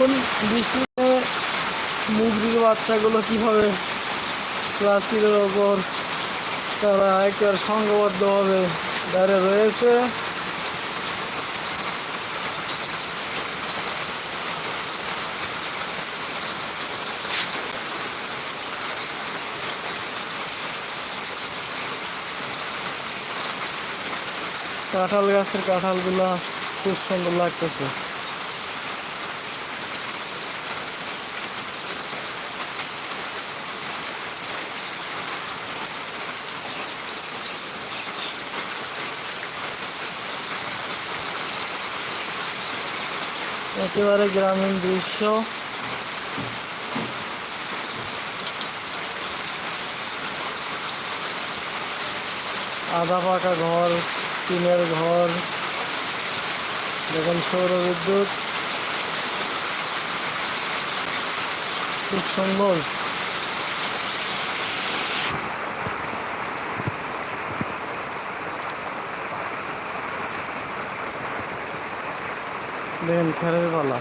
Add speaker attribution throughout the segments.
Speaker 1: এখন বৃষ্টিতে মুরগির বাচ্চাগুলো কীভাবে প্লাস্টিকের ওপর তারা একবার সংঘবদ্ধভাবে দাঁড়িয়ে রয়েছে। কাঁঠাল গাছের কাঁঠালগুলা খুব সুন্দর লাগতেছে। একেবারে গ্রামীণ দৃশ্য। আধা পাকা ঘর টিনের ঘর দেখুন সৌর বিদ্যুৎ খুব সুন্দর। দেখেন খেরের পালা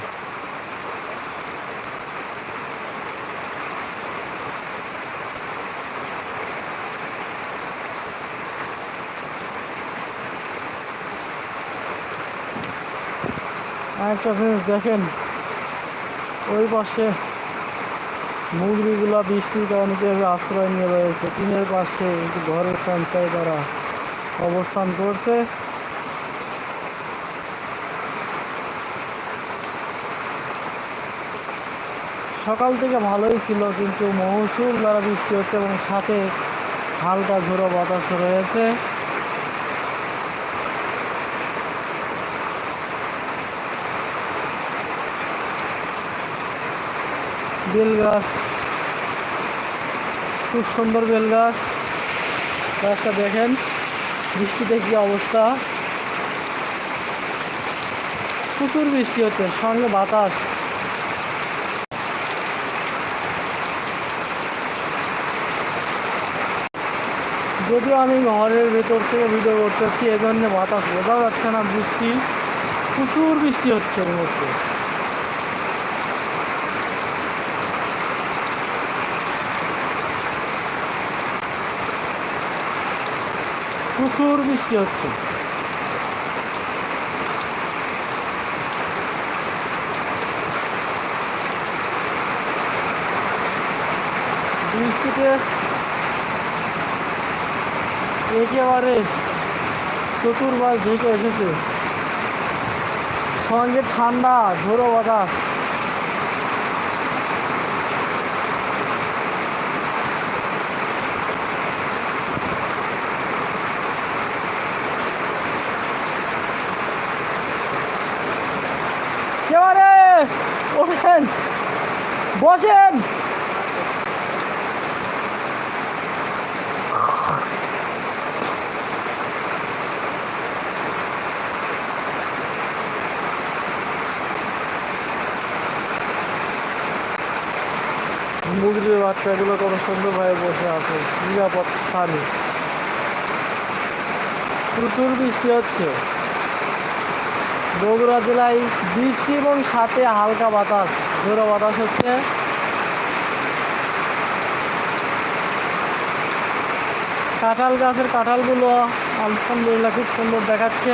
Speaker 1: আরেকটা জিনিস দেখেন, ওই পাশে মুরগিগুলা বৃষ্টির কারণে কীভাবে আশ্রয় নিয়ে রয়েছে, টিনের পাশে ঘরের সঞ্চয় তারা অবস্থান করছে। সকাল থেকে ভালোই ছিল, কিন্তু মৌসুম দ্বারা বৃষ্টি হচ্ছে এবং সাথে হালকা ঝোড়ো বাতাস রয়েছে। বেল গাছ খুব সুন্দর বেল গাছ গাছটা দেখেন, বৃষ্টিতে কি অবস্থা? প্রচুর বৃষ্টি হচ্ছে, সঙ্গে বাতাস। যদিও আমি ঘরের ভেতর থেকে ভিডিও করতেছি, এজন্য বাতাস বোঝা যাচ্ছে না, বৃষ্টি, প্রচুর বৃষ্টি হচ্ছে এই মুহূর্তে। প্রচুর বৃষ্টি হচ্ছে। বৃষ্টিতে একেবারে চতুর্মাস ঢেকে এসেছে। সঙ্গে ঠান্ডা ঝোড়ো বাতাস। ওঠেন। বসেন। মুরগির বাচ্চাগুলো কত সুন্দরভাবে বসে আছে, নিরাপদ স্থানে। প্রচুর বৃষ্টি হচ্ছে। বগুড়া জেলায় বৃষ্টি এবং সাথে হালকা বাতাস ঝোড়ো বাতাস হচ্ছে। কাঁঠাল গাছের কাঁঠালগুলো আলহামদুলিল্লাহ খুব সুন্দর দেখাচ্ছে।